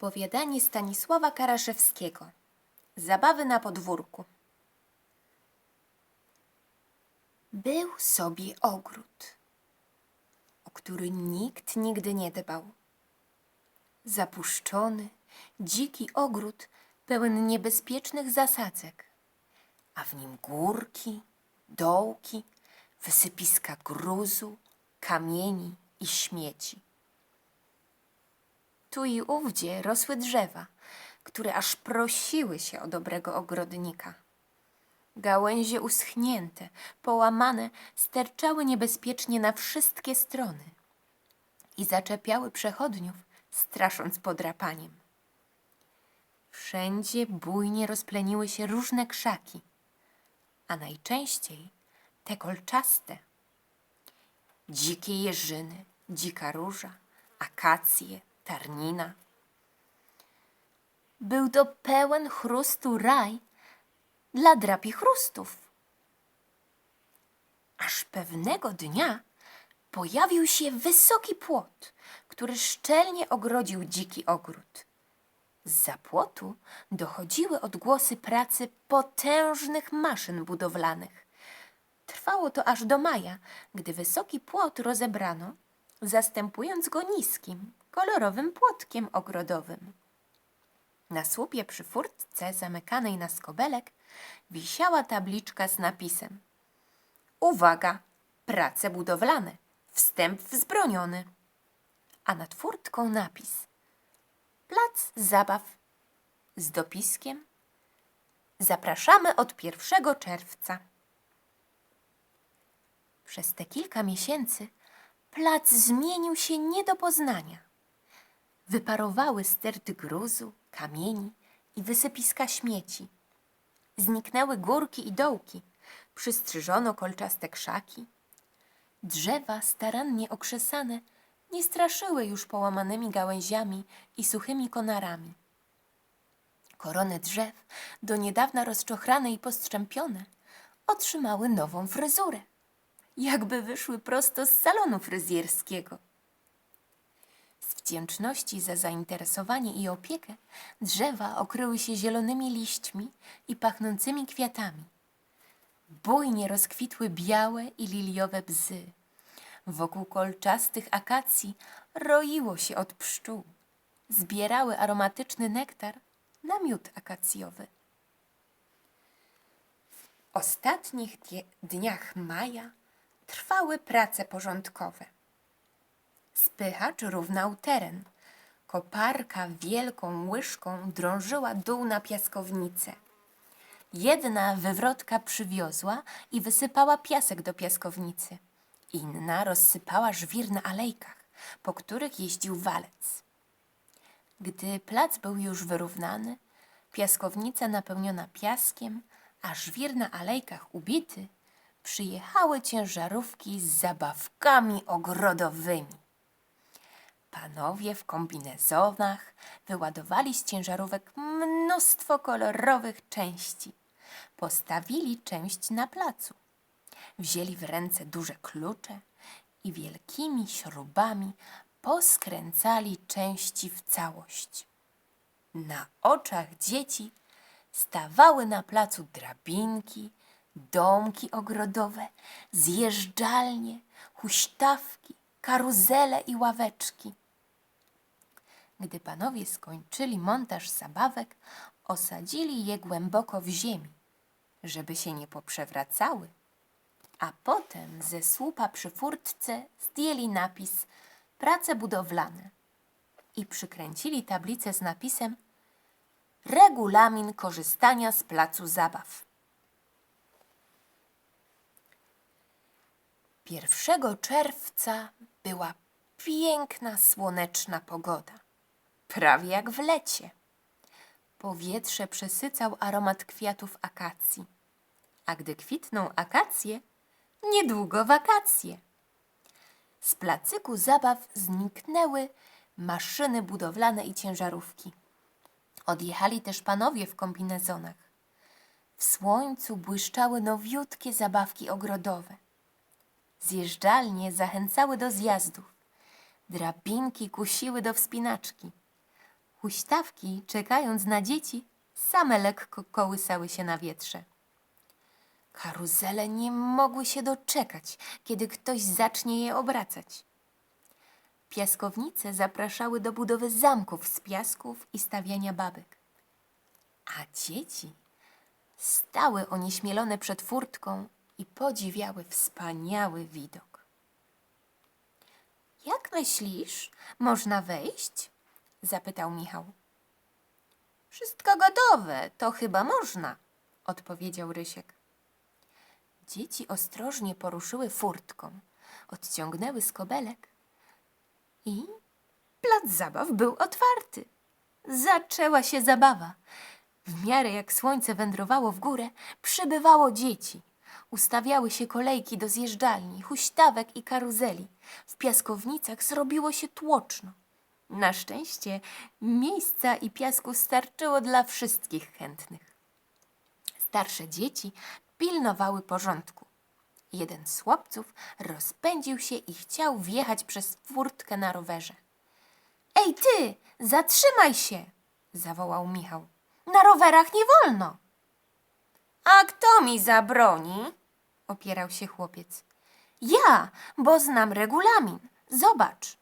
Opowiadanie Stanisława Karaszewskiego. Zabawy na podwórku. Był sobie ogród, o który nikt nigdy nie dbał. Zapuszczony, dziki ogród pełen niebezpiecznych zasadzek, a w nim górki, dołki, wysypiska gruzu, kamieni i śmieci. Tu i ówdzie rosły drzewa, które aż prosiły się o dobrego ogrodnika. Gałęzie uschnięte, połamane, sterczały niebezpiecznie na wszystkie strony i zaczepiały przechodniów, strasząc podrapaniem. Wszędzie bujnie rozpleniły się różne krzaki, a najczęściej te kolczaste. Dzikie jeżyny, dzika róża, akacje, tarnina. Był to pełen chrustu raj dla drapi chrustów. Aż pewnego dnia pojawił się wysoki płot, który szczelnie ogrodził dziki ogród. Z płotu dochodziły odgłosy pracy potężnych maszyn budowlanych. Trwało to aż do maja, gdy wysoki płot rozebrano, zastępując go niskim, kolorowym płotkiem ogrodowym. Na słupie przy furtce zamykanej na skobelek wisiała tabliczka z napisem Uwaga! Prace budowlane. Wstęp wzbroniony. A nad furtką napis Plac zabaw z dopiskiem Zapraszamy od 1 czerwca. Przez te kilka miesięcy plac zmienił się nie do poznania. Wyparowały sterty gruzu, kamieni i wysypiska śmieci. Zniknęły górki i dołki, przystrzyżono kolczaste krzaki. Drzewa starannie okrzesane nie straszyły już połamanymi gałęziami i suchymi konarami. Korony drzew, do niedawna rozczochrane i postrzępione, otrzymały nową fryzurę, jakby wyszły prosto z salonu fryzjerskiego. Wdzięczności za zainteresowanie i opiekę drzewa okryły się zielonymi liśćmi i pachnącymi kwiatami. Bujnie rozkwitły białe i liliowe bzy. Wokół kolczastych akacji roiło się od pszczół. Zbierały aromatyczny nektar na miód akacjowy. W ostatnich dniach maja trwały prace porządkowe. Spychacz równał teren. Koparka wielką łyżką drążyła dół na piaskownicę. Jedna wywrotka przywiozła i wysypała piasek do piaskownicy. Inna rozsypała żwir na alejkach, po których jeździł walec. Gdy plac był już wyrównany, piaskownica napełniona piaskiem, a żwir na alejkach ubity, przyjechały ciężarówki z zabawkami ogrodowymi. Panowie w kombinezonach wyładowali z ciężarówek mnóstwo kolorowych części. Postawili część na placu. Wzięli w ręce duże klucze i wielkimi śrubami poskręcali części w całość. Na oczach dzieci stawały na placu drabinki, domki ogrodowe, zjeżdżalnie, huśtawki, karuzele i ławeczki. Gdy panowie skończyli montaż zabawek, osadzili je głęboko w ziemi, żeby się nie poprzewracały, a potem ze słupa przy furtce zdjęli napis Prace budowlane i przykręcili tablicę z napisem Regulamin korzystania z placu zabaw. 1 czerwca była piękna, słoneczna pogoda, prawie jak w lecie. Powietrze przesycał aromat kwiatów akacji, a gdy kwitną akacje, niedługo wakacje. Z placyku zabaw zniknęły maszyny budowlane i ciężarówki. Odjechali też panowie w kombinezonach. W słońcu błyszczały nowiutkie zabawki ogrodowe. Zjeżdżalnie zachęcały do zjazdów. Drabinki kusiły do wspinaczki. Huśtawki, czekając na dzieci, same lekko kołysały się na wietrze. Karuzele nie mogły się doczekać, kiedy ktoś zacznie je obracać. Piaskownice zapraszały do budowy zamków z piasków i stawiania babek. A dzieci stały onieśmielone przed furtką i podziwiały wspaniały widok. Jak myślisz, można wejść? Zapytał Michał. Wszystko gotowe, to chyba można, odpowiedział Rysiek. Dzieci ostrożnie poruszyły furtką, odciągnęły skobelek i plac zabaw był otwarty. Zaczęła się zabawa. W miarę jak słońce wędrowało w górę, przybywało dzieci. Ustawiały się kolejki do zjeżdżalni, huśtawek i karuzeli. W piaskownicach zrobiło się tłoczno. Na szczęście miejsca i piasku starczyło dla wszystkich chętnych. Starsze dzieci pilnowały porządku. Jeden z chłopców rozpędził się i chciał wjechać przez furtkę na rowerze. Ej ty, zatrzymaj się! zawołał Michał. Na rowerach nie wolno. A kto mi zabroni? opierał się chłopiec. Ja, bo znam regulamin. Zobacz.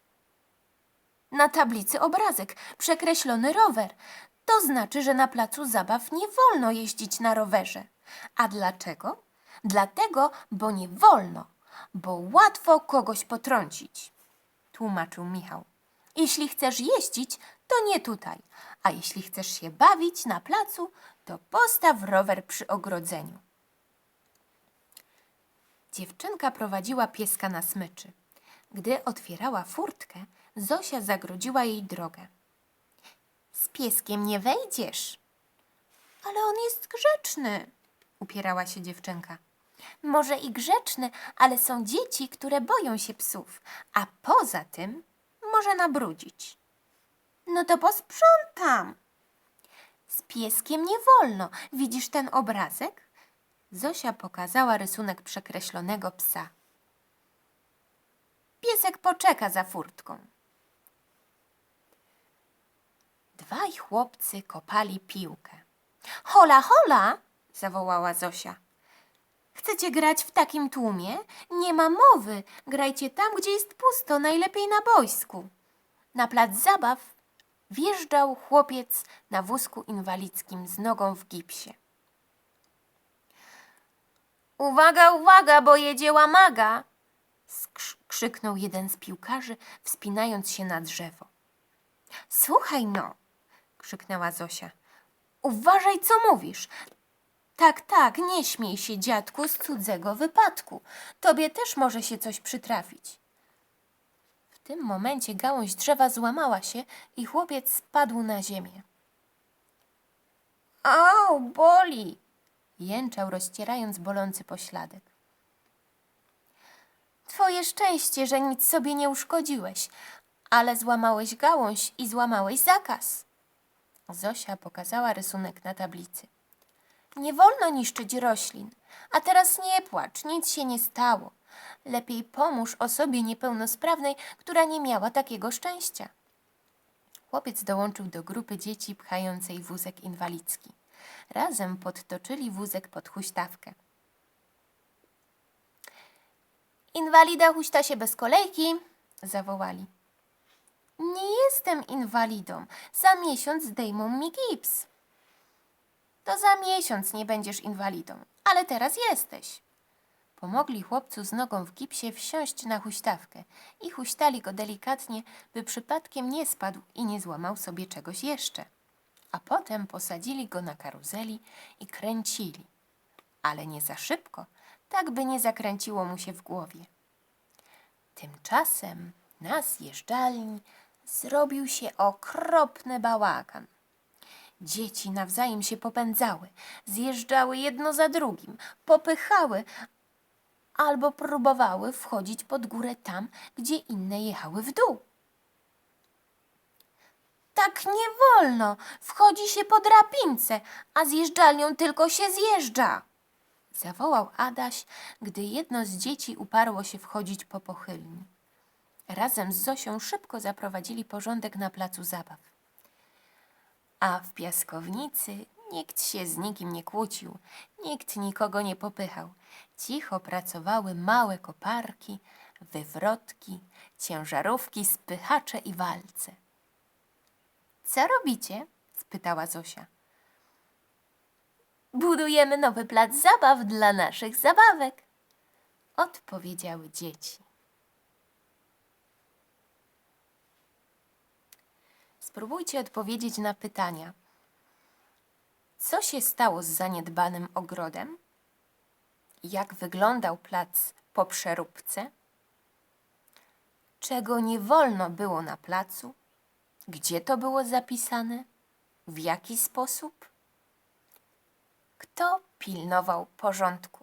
Na tablicy obrazek, przekreślony rower. To znaczy, że na placu zabaw nie wolno jeździć na rowerze. A dlaczego? Dlatego, bo nie wolno, bo łatwo kogoś potrącić, tłumaczył Michał. Jeśli chcesz jeździć, to nie tutaj, a jeśli chcesz się bawić na placu, to postaw rower przy ogrodzeniu. Dziewczynka prowadziła pieska na smyczy. Gdy otwierała furtkę, Zosia zagrodziła jej drogę. Z pieskiem nie wejdziesz. Ale on jest grzeczny, upierała się dziewczynka. Może i grzeczny, ale są dzieci, które boją się psów, a poza tym może nabrudzić. No to posprzątam. Z pieskiem nie wolno. Widzisz ten obrazek? Zosia pokazała rysunek przekreślonego psa. Piesek poczeka za furtką. Dwaj chłopcy kopali piłkę. Hola, hola! zawołała Zosia. Chcecie grać w takim tłumie? Nie ma mowy. Grajcie tam, gdzie jest pusto, najlepiej na boisku. Na plac zabaw wjeżdżał chłopiec na wózku inwalidzkim z nogą w gipsie. Uwaga, uwaga, bo jedzie łamaga! Krzyknął jeden z piłkarzy, wspinając się na drzewo. Słuchaj no! Krzyknęła Zosia. Uważaj, co mówisz. Tak, tak, nie śmiej się, dziadku, z cudzego wypadku. Tobie też może się coś przytrafić. W tym momencie gałąź drzewa złamała się i chłopiec spadł na ziemię. Au, boli! jęczał, rozcierając bolący pośladek. Twoje szczęście, że nic sobie nie uszkodziłeś, ale złamałeś gałąź i złamałeś zakaz. Zosia pokazała rysunek na tablicy. Nie wolno niszczyć roślin. A teraz nie płacz, nic się nie stało. Lepiej pomóż osobie niepełnosprawnej, która nie miała takiego szczęścia. Chłopiec dołączył do grupy dzieci pchającej wózek inwalidzki. Razem podtoczyli wózek pod huśtawkę. Inwalida huśta się bez kolejki, zawołali. Nie jestem inwalidą. Za miesiąc zdejmą mi gips. To za miesiąc nie będziesz inwalidą, ale teraz jesteś. Pomogli chłopcu z nogą w gipsie wsiąść na huśtawkę i huśtali go delikatnie, by przypadkiem nie spadł i nie złamał sobie czegoś jeszcze. A potem posadzili go na karuzeli i kręcili, ale nie za szybko, tak by nie zakręciło mu się w głowie. Tymczasem na zjeżdżalni zrobił się okropny bałagan. Dzieci nawzajem się popędzały, zjeżdżały jedno za drugim, popychały albo próbowały wchodzić pod górę tam, gdzie inne jechały w dół. Tak nie wolno! Wchodzi się po drabince, a zjeżdżalnią tylko się zjeżdża! Zawołał Adaś, gdy jedno z dzieci uparło się wchodzić po pochylni. Razem z Zosią szybko zaprowadzili porządek na placu zabaw. A w piaskownicy nikt się z nikim nie kłócił, nikt nikogo nie popychał. Cicho pracowały małe koparki, wywrotki, ciężarówki, spychacze i walce. Co robicie? spytała Zosia. Budujemy nowy plac zabaw dla naszych zabawek, odpowiedziały dzieci. Spróbujcie odpowiedzieć na pytania. Co się stało z zaniedbanym ogrodem? Jak wyglądał plac po przeróbce? Czego nie wolno było na placu? Gdzie to było zapisane? W jaki sposób? Kto pilnował porządku?